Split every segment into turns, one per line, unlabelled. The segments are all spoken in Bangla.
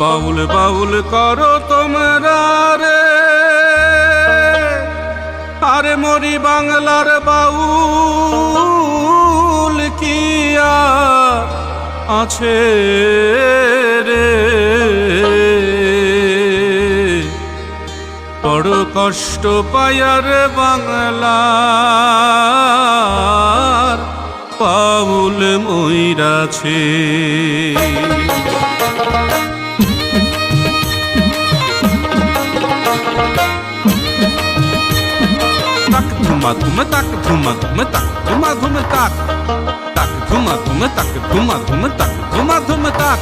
বাউল বাউল করো তোমরা রে। আরে মরি বাংলার বাউল কিয়া আছে রে? বড় কষ্ট পায়ার বাংলার পাউল ময়রাছে ধুমা ধুমে তাক ধুমা ধুমে তাক ধুমা ধুমে তাক তাক ধুমা ধুমে তাক ধুমা ধুমে তাক ধুমা ধুমে তাক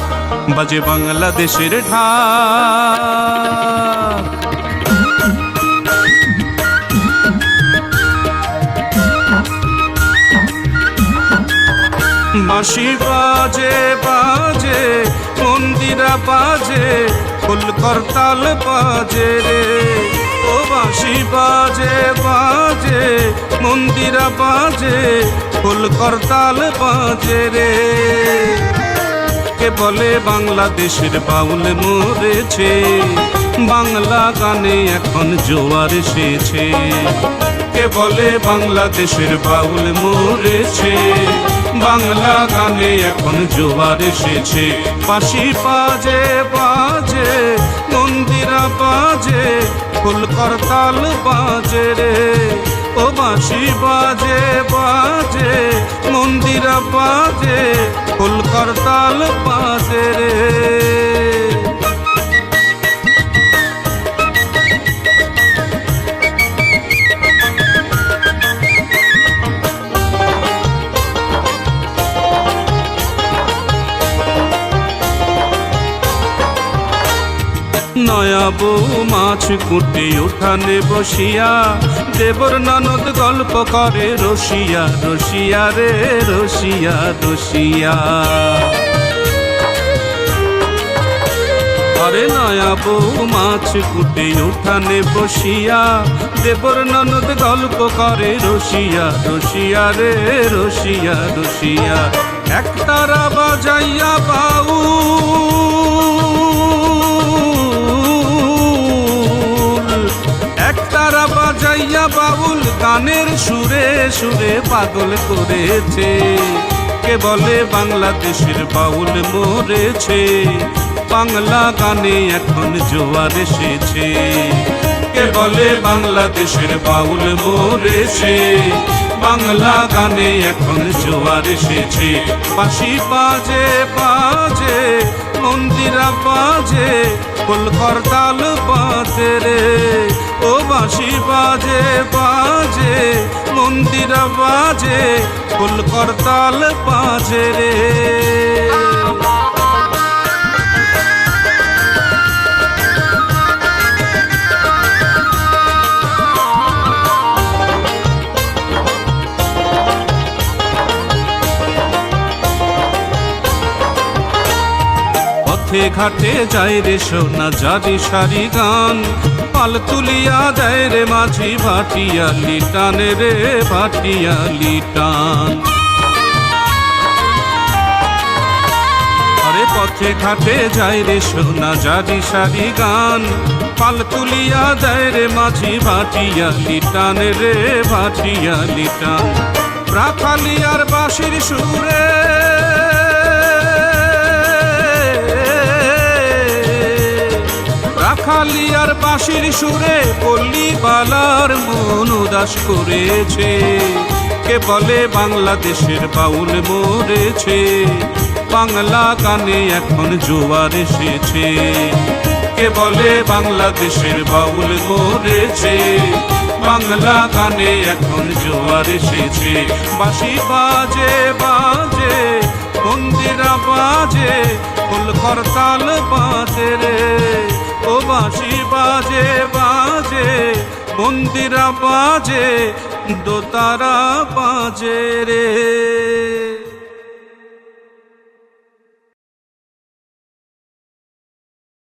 বাজে বাংলাদেশের ঢাক বাঁশি বাজে বাজে মন্দিরা বাজে ফুল করতাল বাজে রে ও বাঁশি বাজে বাজে, মন্দিরা বাজে ফুল করতাল বাজে রে। কে বলে বাংলাদেশের বাউল মরেছে, বাংলা গানে এখন জোয়ার এসেছে। কে বলে বাংলাদেশের বাউল মরেছে, বাংলা গানে এখন জোয়ার এসেছে। পাশি বাজে বাজে, মন্দিরা বাজে ফুল করতাল বাজে রে। ও বাঁশি বাজে বাজে মন্দিরা বাজে ফুল করতাল বাজে রে। নয়া বউ মাছ কুটে উঠানে বসিয়া। দেবর ননদ গল্প করে, রসিয়া রসিয়া রে, রসিয়া রসিয়া। আরে নয়া বউ মাছ কুটে উঠানে বসিয়া। দেবর ননদ গল্প করে, রসিয়া রসিয়া রে, রসিয়া রসিয়া। একতারা বাজাইয়া বাউ সুরে পাগল করেছে। কে বলে বাংলাদেশের বাউল মরেছে? বাংলা গানে এখন জোয়ার এসেছে। কে বলে বাংলাদেশের বাউল মরেছে? বাংলা গানে এখন জোয়ার এসেছে। বাঁশি বাজে বাজে, মন্দিরা বাজে ফুল করতাল বাজে রে। ও বাঁশি বাজে বাজে মন্দিরা বাজে ফুল করতাল বাজে রে। পথে ঘাটে যায় রে সোনা জারি সারি গান। পাল তুলিয়া দেয় রে মাঝি ভাটিয়া, লিটান রে ভাটিয়া, লিটান। আরে পথে ঘাটে যায় রে সোনা জারি সারি গান। পাল তুলিয়া দেয় রে মাঝি ভাটিয়া, লিটান রে ভাটিয়া, লিটান। প্রাখালিয়ার বাঁশির সুরে রাখালিয়ার বাঁশির সুরে পল্লী বালার মন উদাস করেছে। কে বলে বাংলাদেশের বাউল মরেছে? বাংলা গানে এখন জোয়ার এসেছে। কে বলে বাংলাদেশের বাউল মরেছে? বাংলা গানে এখন জোয়ার এসেছে। বাঁশি বাজে বাজে, মন্দিরা বাজে ফুল করতাল মন্দিরা বাজে দোতারা বাজে রে।